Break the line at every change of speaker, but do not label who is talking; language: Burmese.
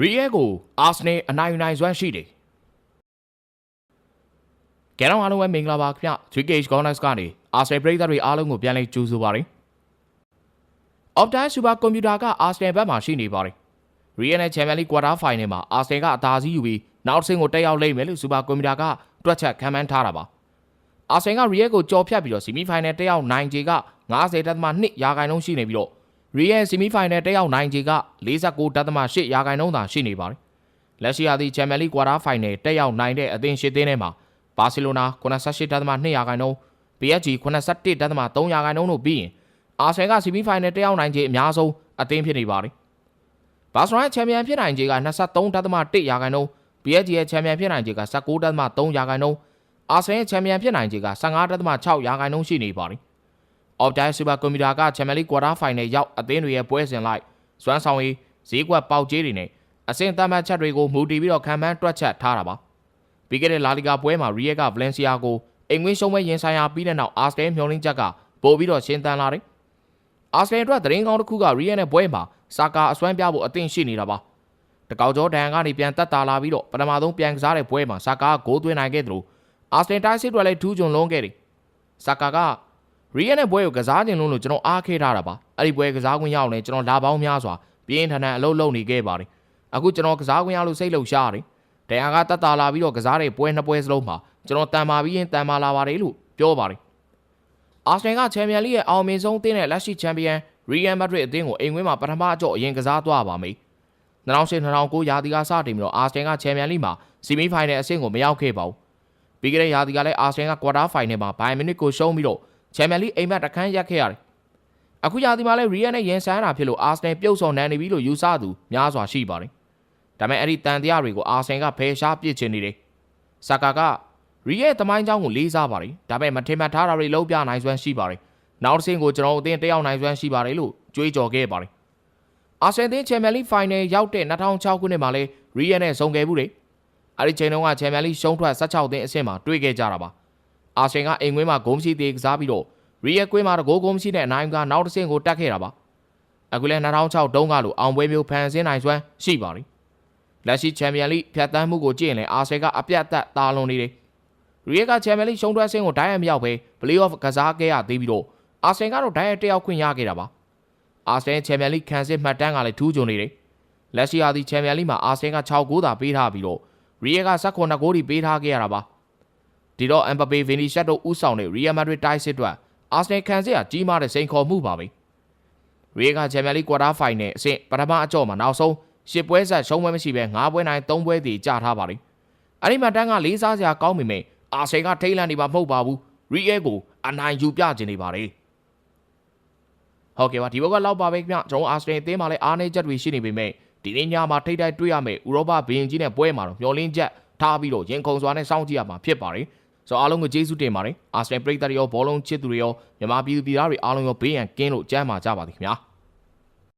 ရီယဲကိုအာဆနယ်အနိုင်ယူနိုင်စွမ်းရှိတယ်ကဲတော့အားလုံးပဲမင်္ဂလာပါခင်ဗျ 3KH Corners ကနေအာဆနယ်ပရိသတ်တွေအားလုံးကိုပြန်လည်ကြိုဆိုပါရစေ Optime Super Computer ကအာဆနယ်ဘက်မှာရှိနေပါတယ်ရီယဲနဲ့ချန်ပီယံလိကွာတာဖိုင်နယ်မှာအာဆနယ်ကအသာစီးယူပြီးနောက်တစ်ဆင့်ကိုတက်ရောက်လိမ့်မယ်လို့ Super Computer ကတွက်ချက်ခံမှန်းထားတာပါအာဆနယ်ကရီယဲကိုကြော်ဖြတ်ပြီးတော့ဆီမီဖိုင်နယ်တက်ရောက်နိုင်ခြေက90.2ရာခိုင်နှုန်းရှိနေပြီးတော့ ရီယဲဆီမီဖိုင်နယ်တက်ရောက်နိုင်ခြေက49.8ရာခိုင်နှုန်းသာရှိနေပါတယ်။လက်ရှိအသည့်ချန်ပီယံလိကွာတာဖိုင်နယ်တက်ရောက်နိုင်တဲ့အသင်းရှစ်သင်းထဲမှာဘာစီလိုနာ88.2ရာခိုင်နှုန်း PSG 81.3ရာခိုင်နှုန်းတို့ပြီးရင်အာဆင်ကဆီမီဖိုင်နယ်တက်ရောက်နိုင်ခြေအများဆုံးအသင်းဖြစ်နေပါတယ်။ဘာစီလိုနာချန်ပီယံဖြစ်နိုင်ခြေက23.1ရာခိုင်နှုန်း PSG ရဲ့ချန်ပီယံဖြစ်နိုင်ခြေက19.3ရာခိုင်နှုန်းအာဆင်ရဲ့ချန်ပီယံဖြစ်နိုင်ခြေက15.6ရာခိုင်နှုန်းရှိနေပါတယ်။ Optime Super Computer ကချန်ပီယံလိကွာတာဖိုင်နယ်ရောက်အသင်းတွေရဲ့ပွဲစဉ်လိုက်စွမ်းဆောင်ရည်ဈေးကွက်ပေါက်ကြေးတွေနဲ့အဆင့်သတ်မှတ်ချက်တွေကိုမူတည်ပြီးတော့ခံမှန်းတွက်ချက်ထားတာပါပြီးခဲ့တဲ့လာလီဂါပွဲမှာရီယက်ကဗလန်စီယာကိုအိမ်ဝင်းရှုံးမဲ့ရင်ဆိုင်ရာပြီးတဲ့နောက်အာစတယ်မျောလင်းချက်ကပို့ပြီးတော့ရှင်းတန်လာတယ်အာစတယ်အတွက်သတင်းကောင်းတစ်ခုကရီယက်နဲ့ပွဲမှာစာကာအစွမ်းပြဖို့အသင့်ရှိနေတာပါတကောက်ကျော်ဒန်ကနေပြန်တက်တာလာပြီးတော့ပထမဆုံးပြန်ကစားတဲ့ပွဲမှာစာကာကဂိုးသွင်းနိုင်ခဲ့တယ်လို့အာစတယ်တိုင်းစစ်တွေလည်းထူးချွန်လုံးခဲ့တယ်စာကာက ရီယက်နဲ့ပွဲကိုကစားခြင်းလုံးလို့ကျွန်တော်အားခဲထားတာပါအဲ့ဒီပွဲကစားခွင့်ရအောင်လဲကျွန်တော်လာပေါင်းများစွာပြင်းထန်ထန်အလုပ်လုပ်နေခဲ့ပါတယ်အခုကျွန်တော်ကစားခွင့်ရလို့စိတ်လှုပ်ရှားတယ်ဒန်ယာကတက်တာလာပြီးတော့ကစားတဲ့ပွဲနှစ်ပွဲစလုံးမှာကျွန်တော်တန်မာပြီးရင်တန်မာလာပါတယ်လို့ပြောပါတယ်အာဆင်ကချန်ပီယံလိရဲ့အောင်မြင်ဆုံးအသင်းနဲ့လက်ရှိချန်ပီယံရီယယ်မက်ဒရစ်အသင်းကိုအိမ်ဝင်းမှာပထမအကြော့အရင်ကစားသွားပါမယ်2008-2009ရာသီကစတင်ပြီးတော့အာဆင်ကချန်ပီယံလိမှာဆီမီဖိုင်နယ်အဆင့်ကိုမရောက်ခဲ့ပါဘူးပြီးခဲ့တဲ့ရာသီကလည်းအာဆင်ကကွာတာဖိုင်နယ်မှာဘိုင်မီနစ်ကိုရှုံးပြီးတော့ ချန်ပီယံလိအိမ်မက်တခန်းရက်ခဲ့ရတယ်အခုရာသီမှာလည်းရီယယ်နဲ့ရင်ဆိုင်ရတာဖြစ်လို့အာဆင်ပြုတ်ဆောင်နိုင်နေပြီလို့ယူဆသူများစွာရှိပါတယ်ဒါပေမဲ့အဲ့ဒီတန်တရားတွေကိုအာဆင်ကဖယ်ရှားပစ်ချင်နေတယ်။ဆာကာကရီရဲ့တမိုင်းချောင်းကိုလေးစားပါတယ်။ဒါပေမဲ့မထင်မှတ်ထားတာတွေလုံးပြနိုင်စွမ်းရှိပါတယ်။နောက်တစ်ဆင့်ကိုကျွန်တော်အသင်းတက်ရောက်နိုင်စွမ်းရှိပါတယ်လို့ကြွေးကြော်ခဲ့ပါတယ်။အာဆင်သင်းချန်ပီယံလိဖိုင်နယ်ရောက်တဲ့2006ခုနှစ်မှာလဲရီရဲ့နဲ့ဆုံခဲ့ဘူးလေ။အဲ့ဒီချိန်တုန်းကချန်ပီယံလိရှုံးထွက်16သင်းအဆင့်မှာတွေ့ခဲ့ကြတာပါ။ အာဆင်ကအိမ်ကွင်းမှာဂိုးမရှိသေးကစားပြီးတော့ရီရဲ့ကွင်းမှာတကိုးဂိုးမရှိတဲ့အနိုင်ကနောက်တစ်ဆင့်ကိုတက်ခဲ့တာပါ။အခုလဲ2006တုန်းကလိုအောင်ပွဲမျိုးဖန်ဆင်းနိုင်စွမ်းရှိပါတယ်လက်ရှိချန်ပီယံလိဖြတ်တန်းမှုကိုကြည့်ရင်လည်းအာဆယ်ကအပြတ်သက်တာလွန်နေတယ်။ရီယက်ကချန်ပီယံလိရှုံးထွက်ဆင်းကိုဒိုင်းရမရောက်ပဲ play-off ကစားခဲ့ရသေးပြီးတော့အာဆယ်ကတော့ဒိုင်းရတယောက်ခွင့်ရခဲ့တာပါ။အာဆယ်ချန်ပီယံလိခံစစ်မှတ်တမ်းကလည်းထူးချွန်နေတယ်။လက်ရှိအားဒီချန်ပီယံလိမှာအာဆယ်က6ဂိုးသာပေးထားပြီးတော့ရီယက်က19ဂိုးထိပေးထားခဲ့ရတာပါ။ ဒီတော့အမ်ဘပေဗီနီရှက်တို့ဥဆောင်တဲ့ရီယယ်မက်ဒရစ်တိုက်စစ်အတွက်အာဆယ်ခံစစ်ကကြီးမားတဲ့စိန်ခေါ်မှုပါပဲ။ရီယက်ကချန်ပီယံလိကွာတာဖိုင်နယ်အဆင့်ပထမအကြော့မှာနောက်ဆုံးရှစ်ပွဲဆက်ရှုံးပွဲမရှိပဲ၅ပွဲနိုင်၃ပွဲတည်ကြထားပါလိမ့်အဲ့ဒီမှာတန်းကလေးစားစရာကောင်းပေမဲ့အာဆယ်ကထိတ်လန့်နေပါမဟုတ်ပါဘူးရီအဲကိုအနိုင်ယူပြခြင်းနေပါတယ်ဟုတ်ကဲ့ပါဒီဘက်ကလောက်ပါပဲခင်ဗျကျွန်တော်အာဆယ်အသင်းမှာလည်းအားနည်းချက်တွေရှိနေပေမဲ့ဒီနေ့ညမှာထိတ်တိုက်တွေ့ရမယ်ဥရောပဘီရင်ကြီးနဲ့ပွဲမှာတော့မျောလင်းချက်ထားပြီးတော့ရင်ခုန်စွာနဲ့စောင့်ကြည့်ရမှာဖြစ်ပါတယ် ဆိုတော့အားလုံးကိုကျေးဇူးတင်ပါတယ်အာဆယ်ပရိသတ်တွေရောဘောလုံးချစ်သူတွေရောမြန်မာပြည်သူပြည်သားတွေအားလုံးရောဘေးရန်ကင်းလို့ကြမ်းပါကြပါသည်ခင်ဗျာ